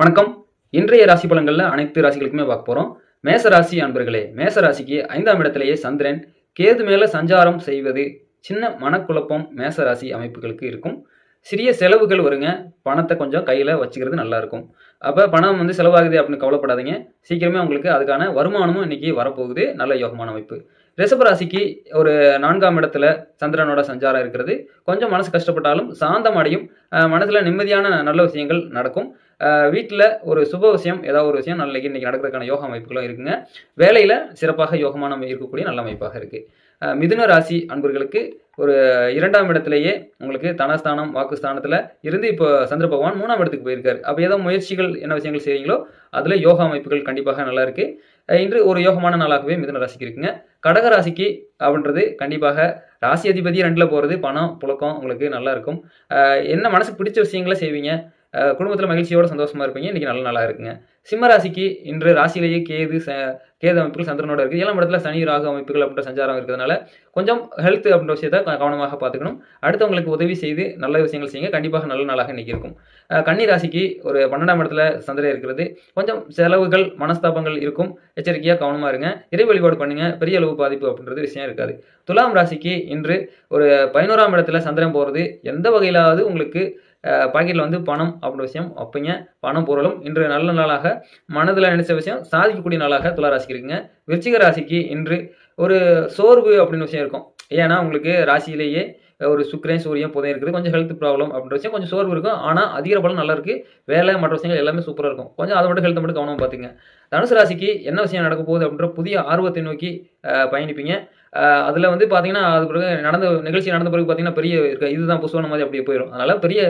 வணக்கம். இன்றைய ராசி பலன்களில் அனைத்து ராசிகளுக்குமே பார்க்க போகிறோம் மேச ராசி அன்பர்களே மேச ராசிக்கு ஐந்தாம் இடத்திலேயே சந்திரன். கேது மேலே சஞ்சாரம் செய்வது சின்ன மனக்குழப்பம் மேச ராசி அமைப்புகளுக்கு இருக்கும். சிறிய செலவுகள் வருங்க. பணத்தை கொஞ்சம் கையில் வச்சுக்கிறது நல்லா இருக்கும். அப்போ பணம் வந்து செலவாகுது அப்படின்னு கவலைப்படாதீங்க. சீக்கிரமே உங்களுக்கு அதுக்கான வருமானமும் இன்னைக்கு வரப்போகுது. நல்ல யோகமான அமைப்பு. ரிஷபராசிக்கு ஒரு நான்காம் இடத்துல சந்திரனோட சஞ்சாரம் இருக்கிறது. கொஞ்சம் மனசு கஷ்டப்பட்டாலும் சாந்தம் அடையும். மனசில் நிம்மதியான நல்ல விஷயங்கள் நடக்கும். வீட்டில் ஒரு சுப விஷயம் ஏதாவது ஒரு விஷயம் நல்ல இன்னைக்கு நடக்கிறதுக்கான யோக அமைப்புகளும் இருக்குங்க. வேலையில் சிறப்பாக யோகமான இருக்கக்கூடிய நல்ல அமைப்பாக இருக்குது மிதுன ராசி அன்பர்களுக்கு ஒரு இரண்டாம் இடத்துலையே உங்களுக்கு தனஸ்தானம் வாக்குஸ்தானத்தில் இருந்து இப்போ சந்திர பகவான் மூணாம் இடத்துக்கு போயிருக்காரு. அப்போ ஏதோ முயற்சிகள் என்ன விஷயங்கள் செய்வீங்களோ அதில் யோகா அமைப்புகள் கண்டிப்பாக நல்லா இருக்குது இன்று ஒரு யோகமான நாளாகவே மிதன ராசிக்கு இருக்குங்க கடக ராசிக்கு அப்படின்றது கண்டிப்பாக ராசி அதிபதி ரெண்டில் போகிறது பணம் புழக்கம் உங்களுக்கு நல்லா இருக்கும். என்ன மனசுக்கு பிடிச்ச விஷயங்களை செய்வீங்க? குடும்பத்தில் மகிழ்ச்சியோட சந்தோஷமாக இருப்பீங்க. இன்னைக்கு நல்ல நாளாக இருக்குங்க. சிம்ம ராசிக்கு இன்று ராசியிலேயே கேது ச கேது அமைப்புகள் சந்திரனோட இருக்குது ஏழாம் இடத்துல சனி ராகு அமைப்புகள் அப்படின்ற சஞ்சாரம் இருக்கிறதுனால கொஞ்சம் ஹெல்த் அப்படின்ற விஷயத்த கவனமாக பார்த்துக்கணும். அடுத்தவங்களுக்கு உதவி செய்து நல்ல விஷயங்கள் செய்யுங்க. கண்டிப்பாக நல்ல நாளாக இன்றைக்கி இருக்கும். கன்னி ராசிக்கு ஒரு பன்னெண்டாம் இடத்துல சந்திரன் இருக்கிறது. கொஞ்சம் செலவுகள் மனஸ்தாபங்கள் இருக்கும். எச்சரிக்கையாக கவனமாக இருங்க. இறை வழிபாடு பண்ணுங்கள் பெரிய அளவு பாதிப்பு அப்படின்றது விஷயம் இருக்காது. துலாம் ராசிக்கு இன்று ஒரு பதினோராம் இடத்துல சந்திரன் போகிறது எந்த வகையிலாவது உங்களுக்கு பாக்கெட்டில் வந்து பணம் அப்படின்ற விஷயம் வைப்பீங்க. பணம் பொருளும் இன்று நல்ல நாளாக மனதில் நினைச்ச விஷயம் சாதிக்கக்கூடிய நாளாக துளாராசிக்கு இருக்குங்க விருச்சிக ராசிக்கு இன்று ஒரு சோர்வு அப்படின்னு விஷயம் இருக்கும். ஏன்னா உங்களுக்கு ராசியிலேயே ஒரு சுக்கரன் சூரியன் புதன் இருக்குது. கொஞ்சம் ஹெல்த் ப்ராப்ளம் அப்படின்ற விஷயம் கொஞ்சம் சோர்வு இருக்கும். ஆனால் அதிக பலம் நல்லா இருக்குது வேலை மற்ற விஷயங்கள் எல்லாமே சூப்பராக இருக்கும். கொஞ்சம் அதை மட்டும் ஹெல்த்தை மட்டும் கவனமாக பார்த்துங்க தனுசு ராசிக்கு என்ன விஷயம் நடக்க போகுது அப்படின்ற புதிய ஆர்வத்தை நோக்கி பயணிப்பீங்க. அதில் வந்து பார்த்தீங்கன்னா அது பிறகு நடந்த நிகழ்ச்சி நடந்த பிறகு பார்த்தீங்கன்னா பெரிய இருக்க இதுதான் புசுவான மாதிரி அப்படியே போயிடும் அதனால் பெரிய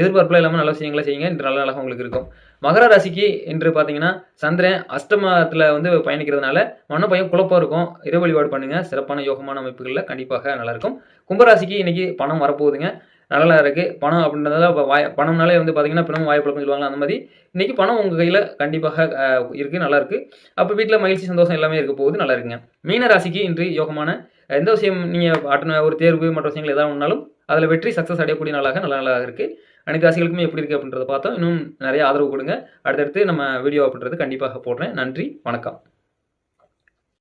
எதிர்பார்ப்பில் இல்லாமல் நல்ல விஷயங்களை செய்யுங்க. இன்று நல்ல நாளாக உங்களுக்கு இருக்கும். மகர ராசிக்கு இன்று பார்த்தீங்கன்னா சந்திரன் அஷ்டமத்தில் வந்து பயணிக்கிறதுனால மன பயம் குழப்பம் இருக்கும். இறை வழிபாடு பண்ணுங்கள் சிறப்பான யோகமான அமைப்புகளில் கண்டிப்பாக நல்லாயிருக்கும் கும்பராசிக்கு இன்றைக்கி பணம் வரப்போகுதுங்க. நல்லா இருக்கு. பணம் அப்படின்றதால இப்போ வாய் பணம்னாலே வந்து பார்த்தீங்கன்னா பிணமும் வாய்ப்புழக்கம் சொல்லுவாங்க அந்த மாதிரி. இன்னைக்கு பணம் உங்கள் கையில் கண்டிப்பாக இருக்குது நல்லாயிருக்கு நல்லா இருக்கு. அப்போ வீட்டில் மகிழ்ச்சி சந்தோஷம் எல்லாமே இருக்க போகுது நல்லா இருக்குங்க. மீன ராசிக்கு இன்று யோகமான எந்த விஷயம் நீங்கள் ஆட்டின ஒரு தேர்வு மற்ற விஷயங்கள் எதாவது ஒன்றாலும் அதில் வெற்றி சக்ஸஸ் அடையக்கூடிய நாளாக நல்லா நல்லா இருக்குது அனைத்து ராசிகளுக்குமே எப்படி இருக்குது அப்படின்றத பார்த்தோம். இன்னும் நிறைய ஆதரவு கொடுங்க. அடுத்தடுத்து நம்ம வீடியோ அப்படின்றது கண்டிப்பாக போடுறேன். நன்றி வணக்கம்.